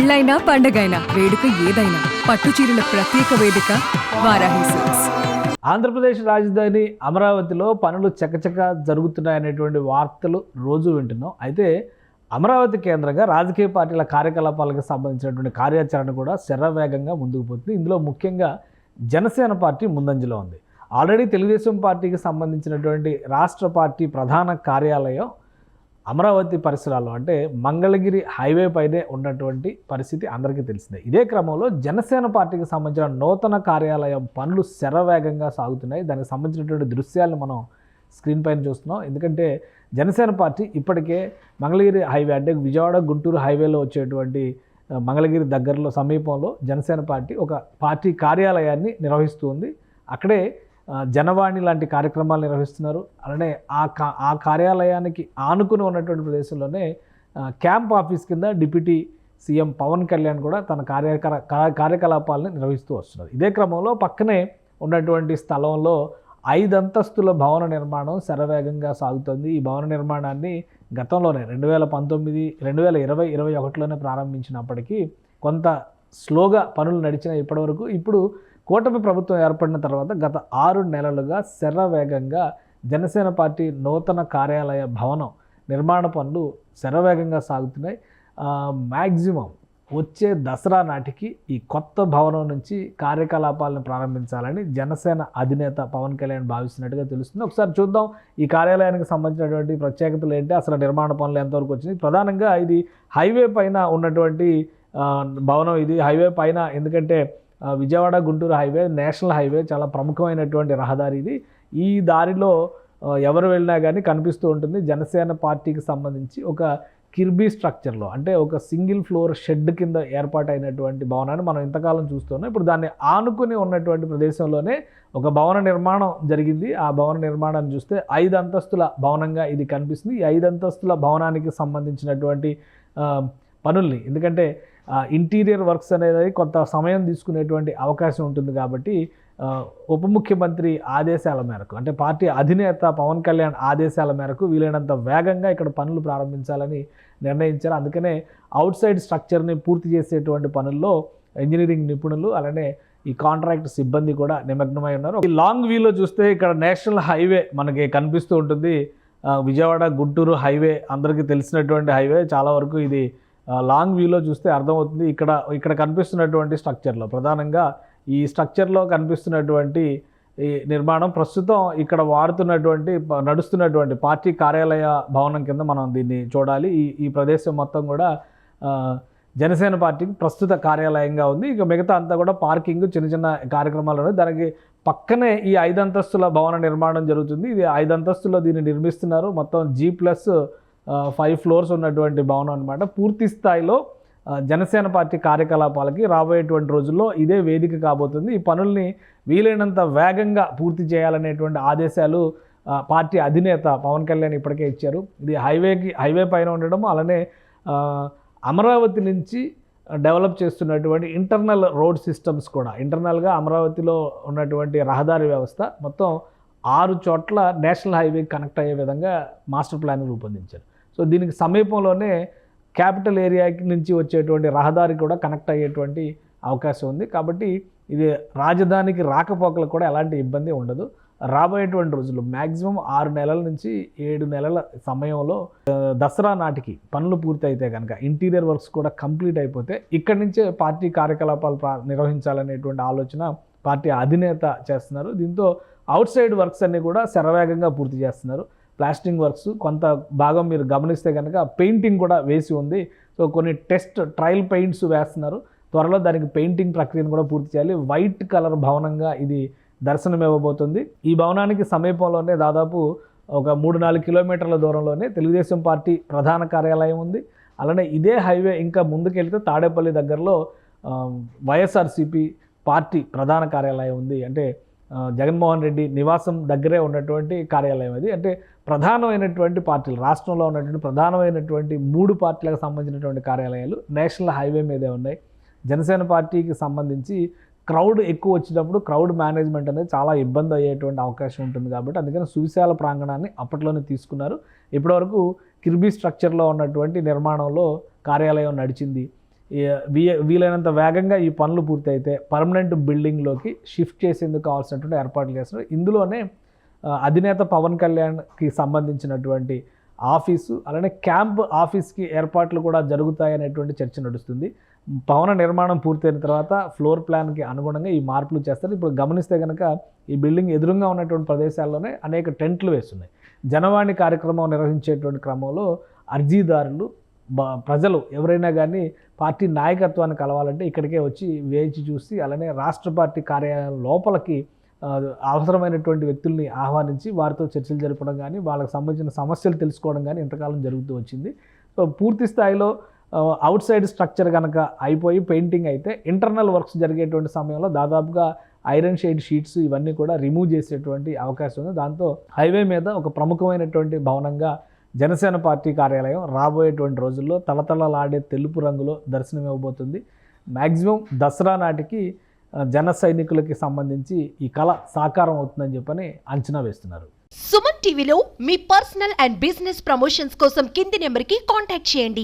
పెళ్ళైనా పండగైనా వేడుక ఏదైనా పట్టు చీరల ప్రత్యేక వేదిక వారాహి సిల్క్స్. ఆంధ్రప్రదేశ్ రాజధాని అమరావతిలో పనులు చకచక జరుగుతున్నాయనేటువంటి వార్తలు రోజు వింటున్నాం. అయితే అమరావతి కేంద్రంగా రాజకీయ పార్టీల కార్యకలాపాలకు సంబంధించినటువంటి కార్యాచరణ కూడా శరవేగంగా ముందుకు పోతుంది. ఇందులో ముఖ్యంగా జనసేన పార్టీ ముందంజలో ఉంది. ఆల్రెడీ తెలుగుదేశం పార్టీకి సంబంధించినటువంటి రాష్ట్ర పార్టీ ప్రధాన కార్యాలయం అమరావతి పరిసరాల్లో అంటే మంగళగిరి హైవే పైనే ఉన్నటువంటి పరిస్థితి అందరికీ తెలిసిందే. ఇదే క్రమంలో జనసేన పార్టీకి సంబంధించిన నూతన కార్యాలయం పనులు శరవేగంగా సాగుతున్నాయి. దానికి సంబంధించినటువంటి దృశ్యాలను మనం స్క్రీన్ పైన చూస్తున్నాం. ఎందుకంటే జనసేన పార్టీ ఇప్పటికే మంగళగిరి హైవే అంటే విజయవాడ గుంటూరు హైవేలో వచ్చేటువంటి మంగళగిరి దగ్గరలో సమీపంలో జనసేన పార్టీ ఒక పార్టీ కార్యాలయాన్ని నిర్వహిస్తుంది అక్కడే జనవాణి లాంటి కార్యక్రమాలు నిర్వహిస్తున్నారు. అలానే ఆ కా ఆ కార్యాలయానికి ఆనుకుని ఉన్నటువంటి ప్రదేశంలోనే క్యాంప్ ఆఫీస్ కింద డిప్యూటీ సీఎం పవన్ కళ్యాణ్ కూడా తన కార్యకర కార్యకలాపాలను నిర్వహిస్తూ వస్తున్నారు. ఇదే క్రమంలో పక్కనే ఉన్నటువంటి స్థలంలో ఐదు అంతస్తుల భవన నిర్మాణం శరవేగంగా సాగుతుంది. ఈ భవన నిర్మాణాన్ని గతంలోనే రెండు వేల పంతొమ్మిది రెండు వేల ఇరవై ఇరవై ఒకటిలోనే ప్రారంభించినప్పటికీ కొంత స్లోగా పనులు నడిచిన ఇప్పటివరకు. ఇప్పుడు కూటమి ప్రభుత్వం ఏర్పడిన తర్వాత గత ఆరు నెలలుగా శరవేగంగా జనసేన పార్టీ నూతన కార్యాలయ భవనం నిర్మాణ పనులు శరవేగంగా సాగుతున్నాయి. మ్యాక్సిమం వచ్చే దసరా నాటికి ఈ కొత్త భవనం నుంచి కార్యకలాపాలను ప్రారంభించాలని జనసేన అధినేత పవన్ కళ్యాణ్ భావిస్తున్నట్టుగా తెలుస్తుంది. ఒకసారి చూద్దాం ఈ కార్యాలయానికి సంబంధించినటువంటి ప్రత్యేకతలు ఏంటి అసలు నిర్మాణ పనులు ఎంతవరకు వచ్చినాయి? ప్రధానంగా ఇది హైవే పైన ఉన్నటువంటి భవనం ఇది హైవే పైన ఎందుకంటే Vijayawada Guntur highway national highway చాలా ప్రముఖమైనటువంటి రహదారి ఇది. ఈ దారిలో ఎవరు వెళ్ళినా కానీ కనిపిస్తూ ఉంటుంది. జనసేన పార్టీకి సంబంధించి ఒక కిర్బీ స్ట్రక్చర్లో అంటే ఒక సింగిల్ ఫ్లోర్ షెడ్ కింద ఏర్పాటైనటువంటి భవనాన్ని మనం ఇంతకాలం చూస్తున్నాం. ఇప్పుడు దాన్ని ఆనుకుని ఉన్నటువంటి ప్రదేశంలోనే ఒక భవన నిర్మాణం జరిగింది. ఆ భవన నిర్మాణాన్ని చూస్తే ఐదు అంతస్తుల భవనంగా ఇది కనిపిస్తుంది. ఈ ఐదు అంతస్తుల భవనానికి సంబంధించినటువంటి పనుల్ని ఎందుకంటే ఇంటీరియర్ వర్క్స్ అనేది కొంత సమయం తీసుకునేటువంటి అవకాశం ఉంటుంది కాబట్టి ఉప ముఖ్యమంత్రి ఆదేశాల మేరకు అంటే పార్టీ అధినేత పవన్ కళ్యాణ్ ఆదేశాల మేరకు వీలైనంత వేగంగా ఇక్కడ పనులు ప్రారంభించాలని నిర్ణయించారు. అందుకనే అవుట్ సైడ్ స్ట్రక్చర్ని పూర్తి చేసేటువంటి పనుల్లో ఇంజనీరింగ్ నిపుణులు అలానే ఈ కాంట్రాక్ట్ సిబ్బంది కూడా నిమగ్నమై ఉన్నారు. ఈ లాంగ్ వ్యూలో చూస్తే ఇక్కడ నేషనల్ హైవే మనకి కనిపిస్తూ ఉంటుంది. విజయవాడ గుంటూరు హైవే అందరికీ తెలిసినటువంటి హైవే. చాలా వరకు ఇది లాంగ్ వ్యూలో చూస్తే అర్థమవుతుంది ఇక్కడ ఇక్కడ కనిపిస్తున్నటువంటి స్ట్రక్చర్లో. ప్రధానంగా ఈ స్ట్రక్చర్లో కనిపిస్తున్నటువంటి ఈ నిర్మాణం ప్రస్తుతం ఇక్కడ వాడుతున్నటువంటి నడుస్తున్నటువంటి పార్టీ కార్యాలయ భవనం కింద మనం దీన్ని చూడాలి. ఈ ఈ ప్రదేశం మొత్తం కూడా జనసేన పార్టీకి ప్రస్తుత కార్యాలయంగా ఉంది. ఇక మిగతా అంతా కూడా పార్కింగ్ చిన్న చిన్న కార్యక్రమాలు ఉన్నాయి దానికి పక్కనే ఈ ఐదు అంతస్తుల భవన నిర్మాణం జరుగుతుంది. ఇది ఐదు అంతస్తుల్లో దీన్ని నిర్మిస్తున్నారు. మొత్తం జీ ప్లస్ ఫైవ్ ఫ్లోర్స్ ఉన్నటువంటి భవనం అనమాట పూర్తి స్థాయిలో జనసేన పార్టీ కార్యకలాపాలకి రాబోయేటువంటి రోజుల్లో ఇదే వేదిక కాబోతుంది. ఈ పనుల్ని వీలైనంత వేగంగా పూర్తి చేయాలనేటువంటి ఆదేశాలు పార్టీ అధినేత పవన్ కళ్యాణ్ ఇప్పటికే ఇచ్చారు. ఇది హైవేకి హైవే పైన ఉండడం అలానే అమరావతి నుంచి డెవలప్ చేస్తున్నటువంటి ఇంటర్నల్ రోడ్ సిస్టమ్స్ కూడా ఇంటర్నల్గా అమరావతిలో ఉన్నటువంటి రహదారి వ్యవస్థ మొత్తం ఆరు చోట్ల నేషనల్ హైవే కనెక్ట్ అయ్యే విధంగా మాస్టర్ ప్లాన్ రూపొందించారు. సో దీనికి సమీపంలోనే క్యాపిటల్ ఏరియా నుంచి వచ్చేటువంటి రహదారి కూడా కనెక్ట్ అయ్యేటువంటి అవకాశం ఉంది. కాబట్టి ఇది రాజధానికి రాకపోకలకు కూడా ఎలాంటి ఇబ్బంది ఉండదు. రాబోయేటువంటి రోజుల్లో మ్యాక్సిమం ఆరు నెలల నుంచి ఏడు నెలల సమయంలో దసరా నాటికి పనులు పూర్తయితే కనుక ఇంటీరియర్ వర్క్స్ కూడా కంప్లీట్ అయిపోతే ఇక్కడి నుంచే పార్టీ కార్యకలాపాలు నిర్వహించాలనేటువంటి ఆలోచన పార్టీ అధినేత చేస్తున్నారు. దీంతో అవుట్ సైడ్ వర్క్స్ అన్నీ కూడా శరవేగంగా పూర్తి చేస్తున్నారు. ప్లాస్టింగ్ వర్క్స్ కొంత భాగం మీరు గమనిస్తే కనుక పెయింటింగ్ కూడా వేసి ఉంది. సో కొన్ని టెస్ట్ ట్రయల్ పెయింట్స్ వేస్తున్నారు. త్వరలో దానికి పెయింటింగ్ ప్రక్రియను కూడా పూర్తి చేయాలి. వైట్ కలర్ భవనంగా ఇది దర్శనం ఇవ్వబోతుంది. ఈ భవనానికి సమీపంలోనే దాదాపు ఒక మూడు నాలుగు కిలోమీటర్ల దూరంలోనే తెలుగుదేశం పార్టీ ప్రధాన కార్యాలయం ఉంది. అలానే ఇదే హైవే ఇంకా ముందుకెళ్తే తాడేపల్లి దగ్గరలో వైఎస్ఆర్సీపీ వైఎస్ఆర్సిపి పార్టీ ప్రధాన కార్యాలయం ఉంది. అంటే జగన్మోహన్ రెడ్డి నివాసం దగ్గరే ఉన్నటువంటి కార్యాలయం అది. అంటే ప్రధానమైనటువంటి పార్టీలు రాష్ట్రంలో ఉన్నటువంటి ప్రధానమైనటువంటి మూడు పార్టీలకు సంబంధించినటువంటి కార్యాలయాలు నేషనల్ హైవే మీదే ఉన్నాయి. జనసేన పార్టీకి సంబంధించి క్రౌడ్ ఎక్కువ వచ్చినప్పుడు క్రౌడ్ మేనేజ్మెంట్ అనేది చాలా ఇబ్బంది అయ్యేటువంటి అవకాశం ఉంటుంది కాబట్టి అందుకని సువిశాల ప్రాంగణాన్ని అప్పట్లోనే తీసుకున్నారు. ఇప్పటివరకు కిర్బీ స్ట్రక్చర్లో ఉన్నటువంటి నిర్మాణంలో కార్యాలయం నడిచింది. వీ- వీలైనంత వేగంగా ఈ పనులు పూర్తయితే పర్మనెంట్ బిల్డింగ్లోకి షిఫ్ట్ చేసేందుకు కావాల్సినటువంటి ఏర్పాట్లు చేస్తున్నారు. ఇందులోనే అధినేత పవన్ కళ్యాణ్కి సంబంధించినటువంటి ఆఫీసు అలానే క్యాంప్ ఆఫీస్కి ఏర్పాట్లు కూడా జరుగుతాయనేటువంటి చర్చ నడుస్తుంది. భవన నిర్మాణం పూర్తయిన తర్వాత ఫ్లోర్ ప్లాన్కి అనుగుణంగా ఈ మార్పులు చేస్తారు. ఇప్పుడు గమనిస్తే కనుక ఈ బిల్డింగ్ ఎదురుగా ఉన్నటువంటి ప్రదేశాల్లోనే అనేక టెంట్లు వేస్తున్నాయి. జనవాణి కార్యక్రమం నిర్వహించేటువంటి క్రమంలో అర్జీదారులు ప్రజలు ఎవరైనా కానీ పార్టీ నాయకత్వాన్ని కలవాలంటే ఇక్కడికే వచ్చి వేచి చూసి అలానే రాష్ట్ర పార్టీ కార్యాలయం లోపలికి అవసరమైనటువంటి వ్యక్తుల్ని ఆహ్వానించి వారితో చర్చలు జరపడం కానీ వాళ్ళకి సంబంధించిన సమస్యలు తెలుసుకోవడం కానీ ఇంతకాలం జరుగుతూ వచ్చింది. సో పూర్తి స్థాయిలో అవుట్ సైడ్ స్ట్రక్చర్ కనుక అయిపోయి పెయింటింగ్ అయితే ఇంటర్నల్ వర్క్స్ జరిగేటువంటి సమయంలో దాదాపుగా ఐరన్ షేడ్ షీట్స్ ఇవన్నీ కూడా రిమూవ్ చేసేటువంటి అవకాశం ఉంది. దాంతో హైవే మీద ఒక ప్రముఖమైనటువంటి భవనంగా జనసేన పార్టీ కార్యాలయం రాబోయేటువంటి రోజుల్లో తలతలలాడే తెలుపు రంగులో దర్శనం ఇవ్వబోతుంది మ్యాక్సిమం దసరా నాటికి జన సైనికులకి సంబంధించి ఈ కళ సాకారం అవుతుందని చెప్పని అంచనా వేస్తున్నారు. సుమన్ టీవీలో మీ పర్సనల్ అండ్ బిజినెస్ ప్రమోషన్స్ కోసం కింది నెంబర్కి కాంటాక్ట్ చేయండి.